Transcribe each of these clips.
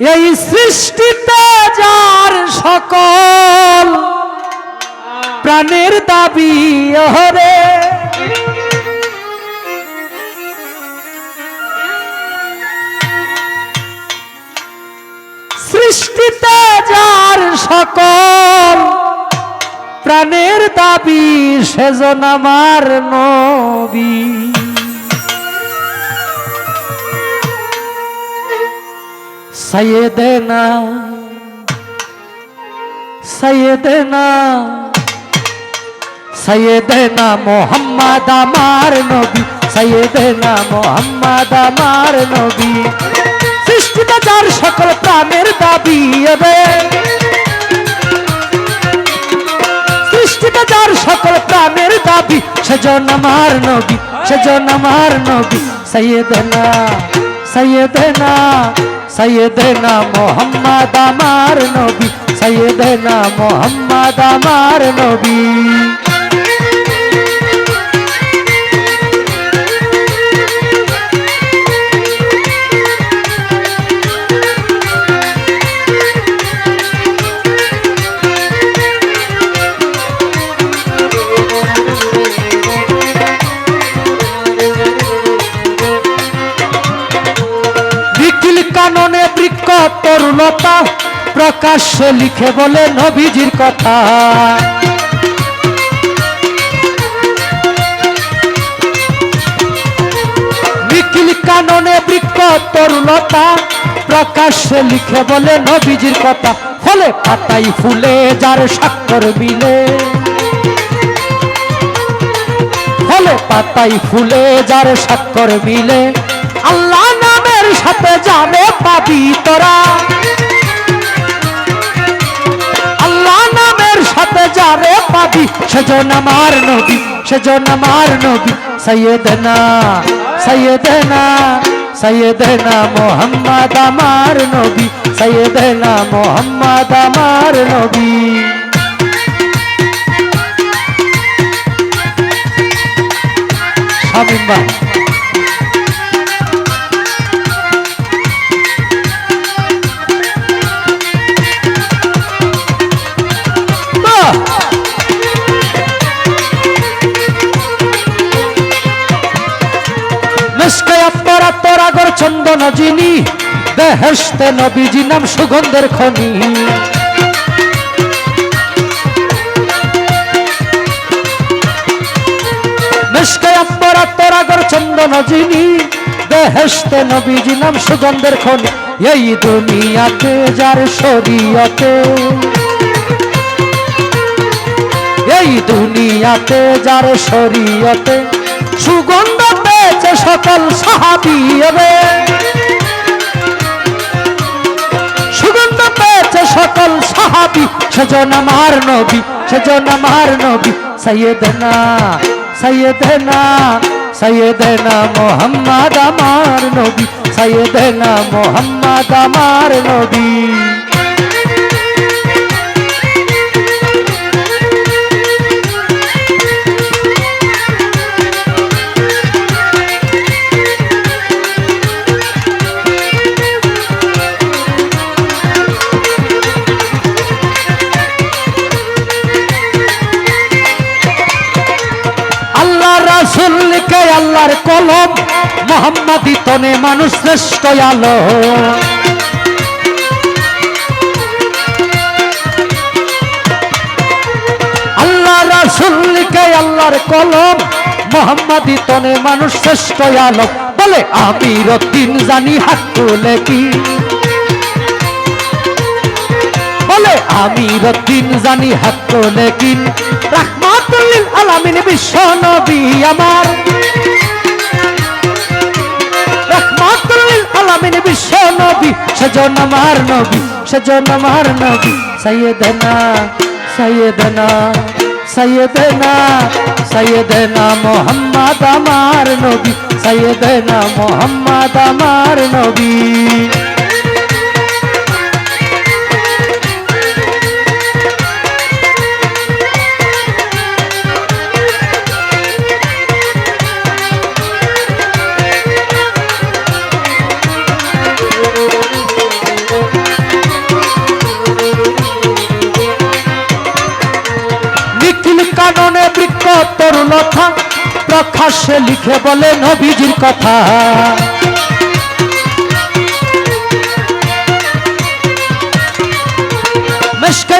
এই সৃষ্টিতে যার সকল প্রাণের দাবি হরে সৃষ্টিতে যার সকল প্রাণের দাবি, সেজন আমার নবী। সৈয়দনা সৈয়দনা সৈয়দনা মোহাম্মদ আমার নবী সৈয়দনা মোহাম্মদ আমার নবী। সৃষ্টিতে যার সকল প্রাণের দাবি রে সৃষ্টিতে যার সকল প্রাণের দাবি সেজন আমার নবী সেজন আমার নবী সৈয়দনা সৈয়দনা সৈয়দনা মোহাম্মদ আমার নবী সৈয়দনা মোহাম্মদ আমার নবী। তরুলতা প্রকাশ্যে লিখে বলে নবীজির কথা। নিখিল কাননে বৃক্ষ তরুলতা প্রকাশ্যে লিখে বলে নবীজির কথা। ফলে পাতাই ফুলে, যার স্বাক্ষর মিলে। ফলে পাতাই ফুলে, যার স্বাক্ষর মিলে। আল্লাহ সাথে যাবে পাবি তোরা। আল্লাহ নামের সাথে যাবে পাবি সেজন আমার নবী সেজন আমার নবী। সৈয়দনা সৈয়দনা সৈয়দনা মোহাম্মদ আমার নবী। সৈয়দনা মোহাম্মদ আমার নবী। শামিম ভাই যিনি বেহেস্তে নবীজি নাম সুগন্ধের খনি। চন্দন যিনি বেহেস্তে নবীজি নাম সুগন্ধের খনি। এই দুনিয়াতে যার শরীয়তে, এই দুনিয়াতে যার শরীয়তে সুগন্ধ পেয়েছে সকল সাহাবি হবে সেজন আমার নবী, সেজন আমার নবী সৈয়দনা সৈয়দনা সৈয়দনা মোহাম্মদ আমার নবী সৈয়দনা মোহাম্মদ আমার নবী। রাসুল লিখে আল্লাহর কলম, মোহাম্মদি তনে মানুষ শ্রেষ্ঠ আলো। আল্লাহ রাসুল লিখে আল্লাহর কলম, মোহাম্মদি তনে মানুষ শ্রেষ্ঠ আলো। বলে আমি রতিন জানি হাত তুলে কি? বলে আমি রতিন জানি হাত তোলে কিন রাহমাতুল্লিল আলামিন বিশ্ব নবী আমার। আলামিন বিশ্ব নবী সেজন আমার নবী সেজন আমার নবী। সৈয়দনা সৈয়দনা সৈয়দনা সৈয়দনা মোহাম্মদ আমার নবী সৈয়দনা মোহাম্মদ আমার নবী। প্রকাশ্যে লিখে বলে নবীজির কথা। মেশকে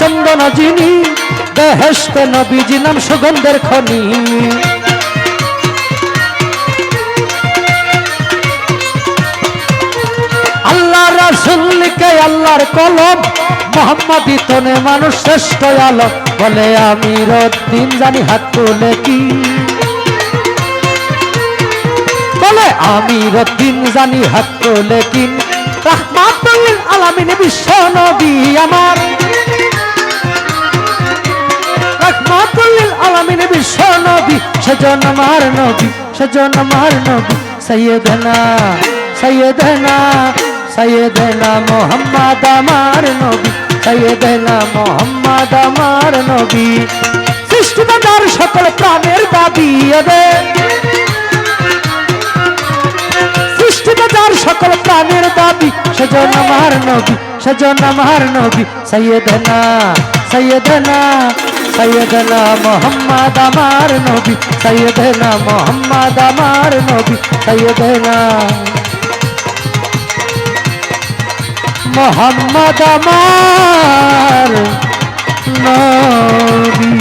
চন্দন যিনি বেহেস্তে নবীজি নাম সুগন্ধের খনি। আল্লাহ আল্লাহর কলম, মোহাম্মদ তনে মানুষ শ্রেষ্ঠ আলম বলে, আমি দিন জানি হাত তুলে কি? বলে, আমি দিন জানি হাত তুলে কি? আলামিন, বিশ্ব নবী আমার। রহমাতুল বিশ্ব নবী। সেজন আমার নবী সেজন আমার নবী। সৈয়দনা সৈয়দনা সৈয়দনা মোহাম্মদ আমার নবী। সৈয়দনা মোহাম্মদ আমার নবী। সৃষ্টি বাজার সকল প্রাণের দাবি এবে সৃষ্টি বাজার সকল প্রাণের দাবি সেজন আমার নবী সেজন আমার নবী। সৈয়দনা সৈয়দনা সৈয়দনা মোহাম্মদ আমার নবী। সৈয়দনা মোহাম্মদ আমার নবী। সৈয়দনা মোহাম্মদ আমার নবী।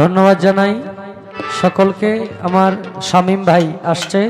ধন্যবাদ জানাই সকলকে। আমার শামীম ভাই আসছে।